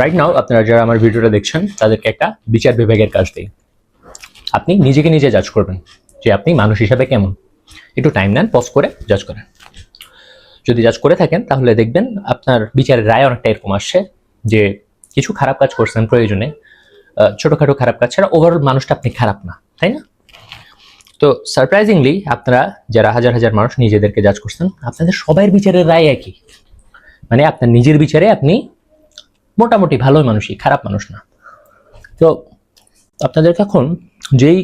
Right now আপনারা যারা আমার ভিডিওটা দেখছেন, তাদেরকে একটা বিচার বিভাগের কাজ দিই। আপনি নিজেকে নিজে জাজ করবেন যে আপনি মানুষ হিসাবে কেমন। একটু টাইম নেন পজ করে জাজ করেন। যদি জাজ করে থাকেন, তাহলে দেখবেন আপনার বিচারের রায় অনেকটা এরকম আসছে যে কিছু খারাপ কাজ করছেন প্রয়োজনে। ছোটোখাটো খারাপ কাজ ছাড়া ওভারঅল মানুষটা আপনি খারাপ না, তাই না? তো সারপ্রাইজিংলি আপনারা যারা হাজার হাজার মানুষ নিজেদেরকে জাজ করছেন, আপনাদের সবার বিচারের রায় একই। মানে আপনার নিজের বিচারে আপনি মোটামুটি ভালো মানুষই, খারাপ মানুষ না। তো আপনাদেরকে এখন যেই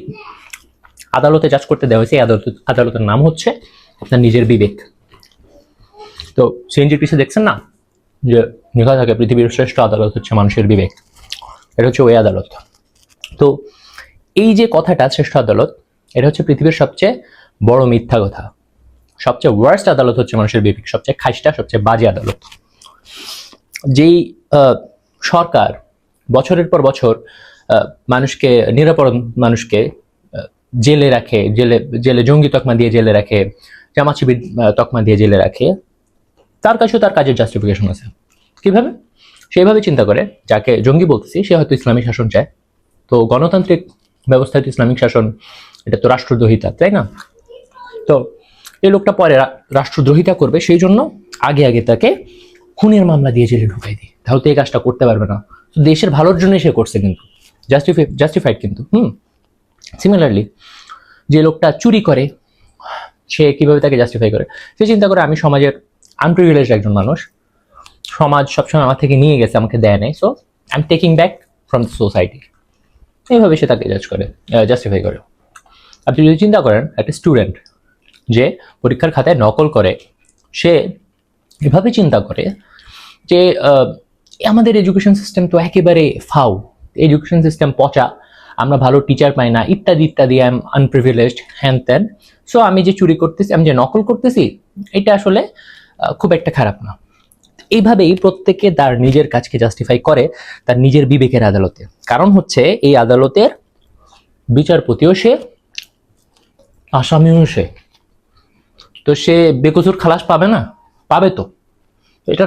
আদালতে জাজ করতে দেওয়া হয়েছে আদালত আদালতের নাম হচ্ছে আপনার নিজের বিবেক। তো সিএনজির পিছিয়ে দেখছেন না? যে লেখা থাকে পৃথিবীর শ্রেষ্ঠ আদালত হচ্ছে মানুষের বিবেক। এটা হচ্ছে ওই আদালত। তো এই যে কথাটা, শ্রেষ্ঠ আদালত, এটা হচ্ছে পৃথিবীর সবচেয়ে বড় মিথ্যা কথা। সবচেয়ে ওয়ার্স্ট আদালত হচ্ছে মানুষের বিবেক, সবচেয়ে খাইস্টা সবচেয়ে বাজে আদালত। যেই সরকার বছরের পর বছর মানুষকে নিরাপরাধ মানুষকে জেলে রাখে, জেলে জেলে জঙ্গি তকমা দিয়ে জেলে রাখে জামা শিবির তকমা দিয়ে জেলে রাখে। তার কাছেও তার কাজের জাস্টিফিকেশন আছে। কীভাবে? সেইভাবে চিন্তা করে, যাকে জঙ্গি বলতেছি, সে হয়তো ইসলামিক শাসন চায়। তো গণতান্ত্রিক ব্যবস্থায় ইসলামিক শাসন, এটা তো রাষ্ট্রদ্রোহিতা, তাই না? তো এই লোকটা পরে রাষ্ট্রদ্রোহিতা করবে, সেই জন্য আগে আগে তাকে খুনের মামলা দিয়ে জেলে ঢুকাই দিই। তাহলে তো এই কাজটা করতে পারবে না। তো দেশের ভালোর জন্যই সে করছে কিন্তু। জাস্টিফাই জাস্টিফাইড কিন্তু, হুম? সিমিলারলি যে লোকটা চুরি করে, সে কীভাবে তাকে জাস্টিফাই করে? সে চিন্তা করে আমি সমাজের আনপ্রিভিলেজ একজন মানুষ। সমাজ সবসময় আমার থেকে নিয়ে গেছে, আমাকে দেয় নাই। So I am taking back from the society এইভাবে সে তাকে জাজ করে জাস্টিফাই করে। আপনি যদি চিন্তা করেন, একটা স্টুডেন্ট যে পরীক্ষার খাতায় নকল করে, সে এভাবে চিন্তা করে যে আমাদের এডুকেশন সিস্টেম তো একেবারে ফাউ। এডুকেশন সিস্টেম পচা। আমরা ভালো টিচার পাই না, ইত্যাদি ইত্যাদি। আই এম আনপ্রিভিলেজড হ্যান ত্যান সো আমি যে চুরি করতেছি, আমি যে নকল করতেছি, এটা আসলে খুব একটা খারাপ না। এইভাবেই প্রত্যেকে তার নিজের কাজকে জাস্টিফাই করে, তার নিজের বিবেকের আদালতে। কারণ হচ্ছে, এই আদালতের বিচারপতিও সে, আসামিও সে। তো সে বেকসুর খালাস পাবে না? পাবে তো। এটা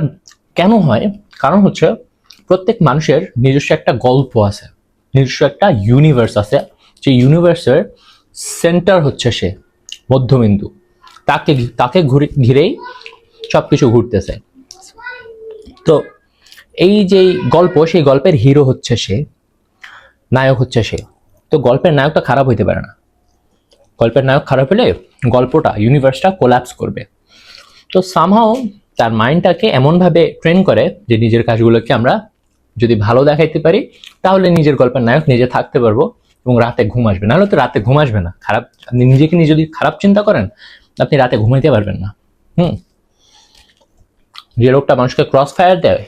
কেন হয়? কারণ হচ্ছে প্রত্যেক মানুষের নিজস্ব একটা গল্প আছে, নিজস্ব একটা ইউনিভার্স আছে। যে ইউনিভার্সের সেন্টার হচ্ছে সে, মধ্যবিন্দু। তাকে তাকে ঘুরে, ঘিরেই সব কিছু ঘুরতেছে। তো এই যে গল্প, সেই গল্পের হিরো হচ্ছে সে, নায়ক হচ্ছে সে। তো গল্পের নায়কটা খারাপ হইতে পারে না। গল্পের নায়ক খারাপ হলে গল্পটা ইউনিভার্সটা কোলাপস করবে। তো সামহাও তার মাইন্ডটাকে এমনভাবে ট্রেন করে যে নিজের কাজগুলোকে আমরা যদি ভালো দেখাইতে পারি, তাহলে নিজের গল্পের নায়ক নিজে থাকতে পারব এবং রাতে ঘুম আসবে। নাহলে তো রাতে ঘুম আসবে না। খারাপ, আপনি নিজেকে নিয়ে যদি খারাপ চিন্তা করেন, আপনি রাতে ঘুমাইতে পারবেন না। হুম? যে লোকটা মানুষকে ক্রস ফায়ার দেয়,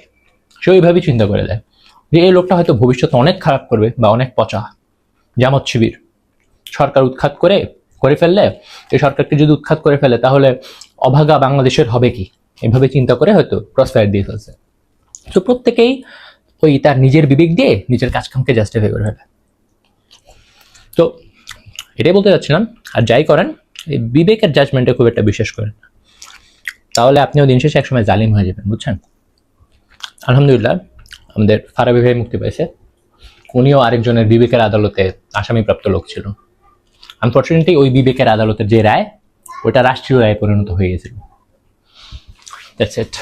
সে ওইভাবেই চিন্তা করে দেয়। যে এই লোকটা হয়তো ভবিষ্যতে অনেক খারাপ করবে বা অনেক পচা, জামাত শিবির। সরকার উৎখাত করে করে ফেললে, এই সরকারকে যদি উৎখাত করে ফেলে, তাহলে অভাগা বাংলাদেশের হবে কি? এভাবে চিন্তা করে হয়তো ক্রস ফায়ার দিয়ে ফেলছে। তো প্রত্যেকেই ওই তার নিজের বিবেক দিয়ে নিজের কাজকামকে জাস্টিফাই করে ফেলে। তো, এটাই বলতে চাচ্ছিলাম, আর যাই করেন, এই বিবেকের জাজমেন্টে খুব একটা বিশ্বাস করেন। তাহলে আপনিও দিন শেষে একসময় জালিম হয়ে যাবেন, বুঝছেন? আলহামদুলিল্লাহ, আমাদের ফারাবি ভাই মুক্তি পেয়েছে উনিও আরেকজনের বিবেকের আদালতে আসামিপ্রাপ্ত লোক ছিল আনফর্চুনেটলি ওই বিবেকের আদালতের যে রায়, ওটা রাষ্ট্রীয় রায় পরিণত হয়ে গেছিল। That's it.